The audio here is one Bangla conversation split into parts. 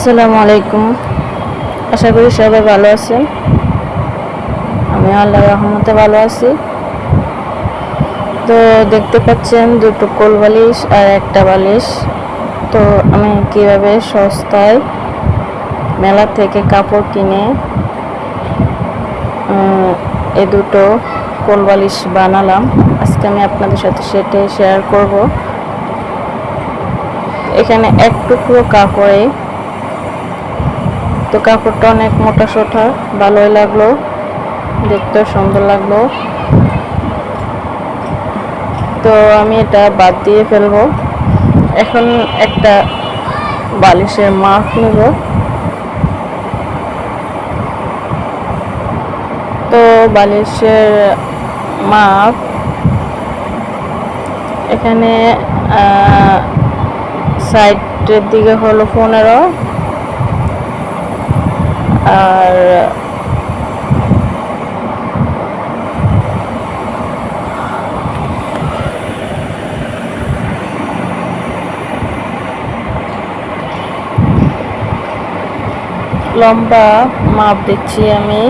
আসসালামু আলাইকুম। আশা করি সবাই ভালো আছেন। আমি আল্লাহ রহমতে ভালো আছি। তো দেখতে পাচ্ছেন দুটো কোল বালিশ আর একটা বালিশ। তো আমি কীভাবে সস্তায় মেলা থেকে কাপড় কিনে এ দুটো কোল বালিশ বানালাম, আজকে আমি আপনাদের সাথে সেটাই শেয়ার করব। এখানে এক টুকরো কাপড়ে তো কাপড়টা অনেক মোটা সোটা, ভালোই লাগল, দেখতেও সুন্দর লাগল। তো আমি এটা বাদ দিয়ে ফেলব। এখন একটা বালিশের মাপ নেব। তো বালিশের মাপ এখানে সাইডের দিকে হলো পনেরো আর লম্বা মাপ দিচ্ছি আমি।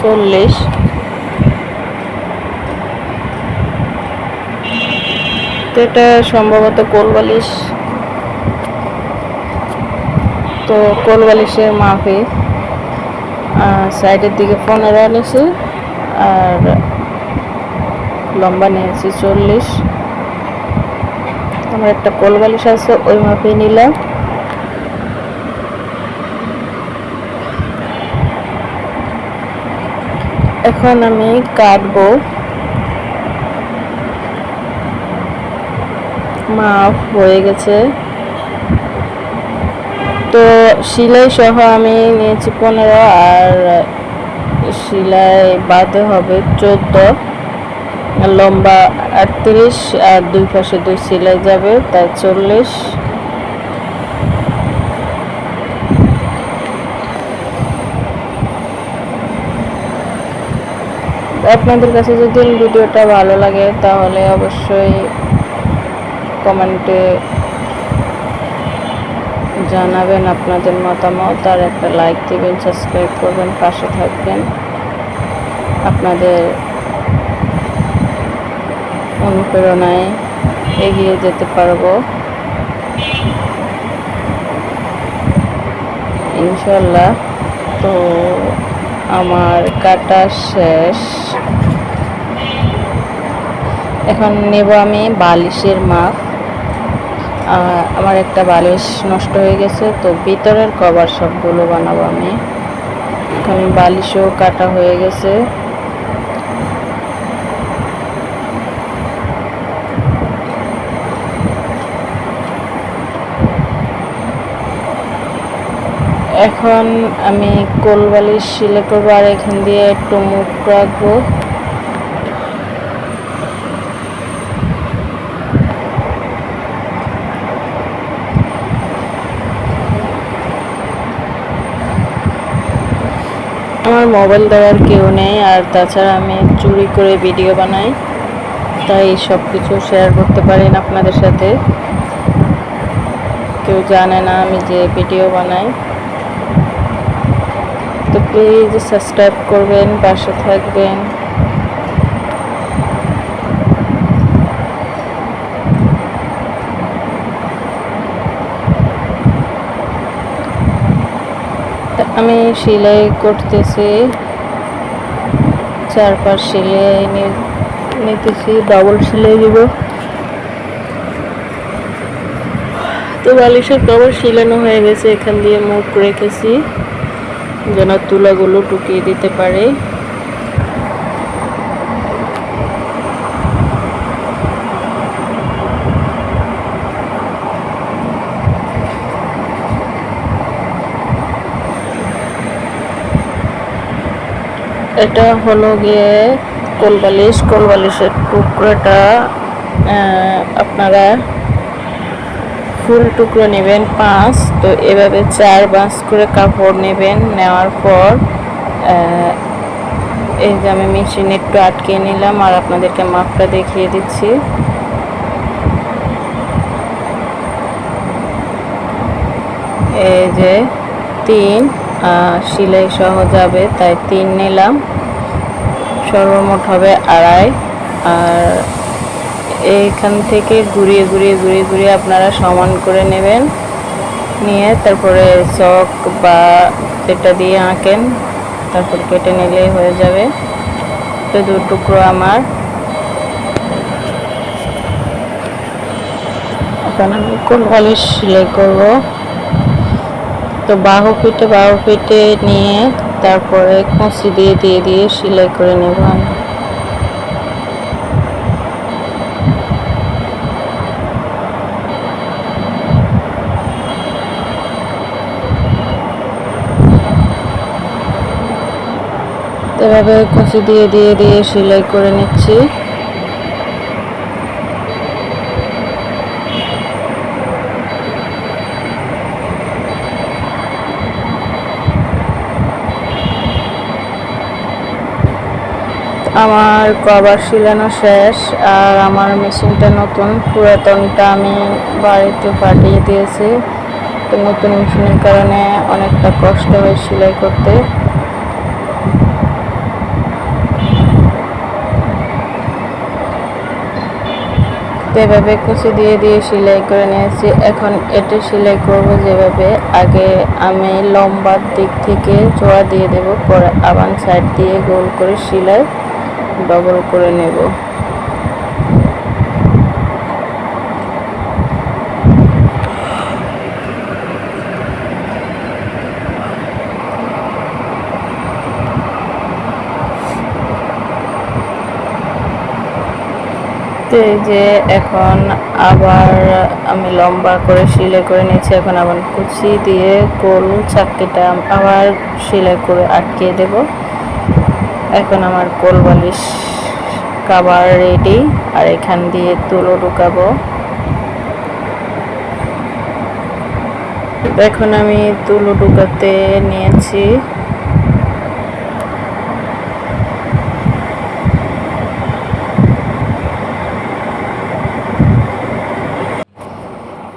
চল্লিশ। তো এটা সম্ভবত কোলবালিশ তো কোল বালিশের মাপে সাইডের দিকে পনেরো নিয়েছি আর লম্বা নিয়েছি চল্লিশ। আমার একটা কোল বালিশ আছে, ওই মাপে নিলাম। এখন আমি কাটবো। মাপ হয়ে গেছে। তো সিলাই সহ আমি নিয়েছি পনেরো আর সিলাই বাদে হবে চোদ্দ। লম্বা আটত্রিশ আর দুই পাশে দুই সিলাই যাবে, তাই চল্লিশ। আপনাদের কাছে যদি ভিডিওটা ভালো লাগে, তাহলে অবশ্যই কমেন্টে জানাবেন আপনাদের মতামত আর একটা লাইক দিবেন সাবস্ক্রাইব করবেন, পাশে থাকবেন। আপনাদের অনুপ্রেরণায় এগিয়ে যেতে পারব। ইনশাল্লাহ তো আমার কাটা শেষ। এখন নেব আমি বালিশের মাপ। আমার একটা বালিশ নষ্ট হয়ে গেছে, তো ভিতরের কভার সবগুলো বানাবো আমি। এখন বালিশও কাটা হয়ে গেছে। এখন আমি কোল বালিশ সিলে করব, আর এখান দিয়ে একটু মুখ রাখব। আমার মোবাইল দেওয়ার কেউ নেই, আর তাছাড়া আমি চুরি করে ভিডিও বানাই, তাই সব কিছু শেয়ার করতে পারি না আপনাদের সাথে। কেউ জানে না আমি যে ভিডিও বানাই। তো প্লিজ সাবস্ক্রাইব করবেন, পাশে থাকবেন। আমি সেলাই করতেছি। চারপাশ সেলাই নি- নিতেছি ডবল সেলাই দিব। তো বালিশের কভার সেলানো হয়ে গেছে, এখান দিয়ে মুখ রেখেছি, যেন তুলাগুলো টুকিয়ে দিতে পারে। এটা হলো গিয়ে কোলবালিশ, কোলবালিশের টুকরোটা আপনারা ফুল টুকরো নেবেন পাঁচ, তো এভাবে চার বাঁশ করে কাপড় নেবেন, নেওয়ার পর এই যে আমি মেশিনে একটু আটকে নিলাম আর আপনাদেরকে মাপটা দেখিয়ে দিচ্ছি। এই যে তিন সেলাই সহ যাবে, তাই তিন নিলাম। সর্বমোট হবে আড়াই। আর এইখান থেকে ঘুরিয়ে ঘুরিয়ে ঘুরিয়ে ঘুরিয়ে আপনারা সমান করে নেবেন। নিয়ে তারপরে চক বা এটা দিয়ে আঁকেন, তারপর কেটে নিলেই হয়ে যাবে। তো দু টুকরো আমার। এখন আমি কোন বালিশ সেলাই করব? তো বাহু পিঠে বাহু পিঠে নিয়ে তারপরে কুঁচি দিয়ে দিয়ে দিয়ে সেলাই করে নেব আমি। এভাবে কুচি দিয়ে দিয়ে দিয়ে সেলাই করে নিচ্ছি। আমার কভার সিলানো শেষ আর আমার মেশিনটা নতুন, পুরাতনটা আমি বাড়িতে পাঠিয়ে দিয়েছি। তো নতুন মেশিনের কারণে অনেকটা কষ্ট হয় সেলাই করতে। এভাবে কুচি দিয়ে দিয়ে সেলাই করে নিয়েছি। এখন এটা সেলাই করব যেভাবে আগে আমি লম্বার দিক থেকে চোয়া দিয়ে দেব, পরে আবার সাইড দিয়ে গোল করে সেলাই। ডবল করে নেব। যে এখন আবার আমি লম্বা করে সেলাই করে নিয়েছি, এখন আবার কুচি দিয়ে গোল চাকরিটা আবার সেলাই করে আটকে দেব। এখন আমার কোল বালিশ কাবার রেডি আর এখান দিয়ে তুলো ঢুকাবো। এখন আমি তুলো ঢুকাতে নিয়েছি।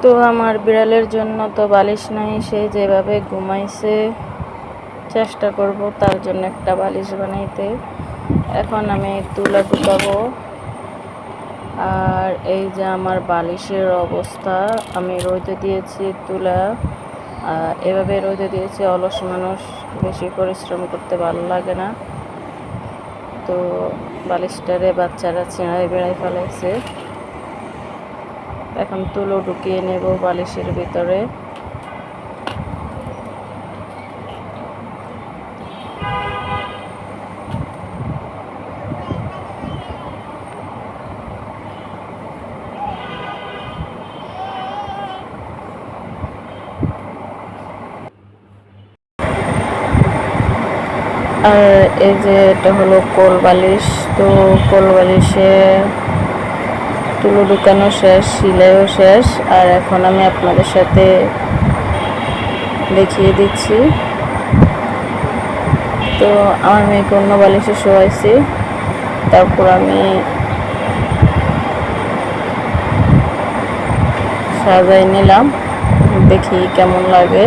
তো আমার বিড়ালের জন্য তো বালিশ নাই, সে যেভাবে ঘুমাইছে। চেষ্টা করব তার জন্য একটা বালিশ বানাইতে। এখন আমি তুলা ঢুকাবো আর এই যে আমার বালিশের অবস্থা, আমি রোদে দিয়েছি তুলা। এভাবে রোদে দিয়েছি, অলস মানুষ, বেশি পরিশ্রম করতে ভালো লাগে না। তো বালিশটারে বাচ্চারা ছেঁড়াই বেড়াই ফেলাইছে। এখন তুলো ঢুকিয়ে নেব বালিশের ভিতরে। আর এই যে এটা হলো কোল বালিশ। তো কোল বালিশে তুলো ঢুকানো শেষ, সিলাইও শেষ। আর এখন আমি আপনাদের সাথে দেখিয়ে দিচ্ছি। তো আমার মেয়েকে অন্য বালিশে শোয়াইছি। তারপর আমি সাজাই নিলাম। দেখি কেমন লাগে।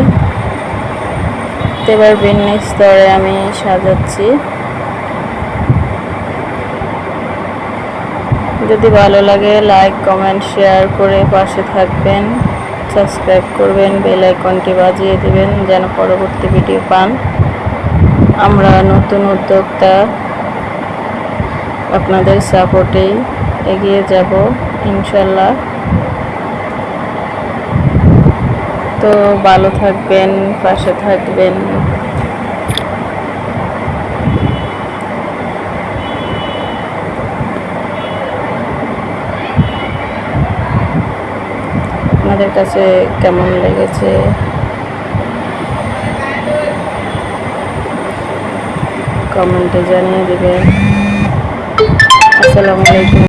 তো এবার ভিন্ন স্তরে আমি সাজাচ্ছি। যদি ভালো লাগে লাইক কমেন্ট শেয়ার করে পাশে থাকবেন। সাবস্ক্রাইব করবেন বেল আইকনটি বাজিয়ে দিবেন, যেন পরবর্তী ভিডিও পান। আমরা নতুন উদ্যোক্তা, আপনাদের সাপোর্টেই এগিয়ে যাব, ইনশাল্লাহ। তো ভালো থাকবেন পাশে থাকবেন। আপনাদের কাছে কেমন লেগেছে? কমেন্টে জানিয়ে দেবেন। আসসালামু আলাইকুম।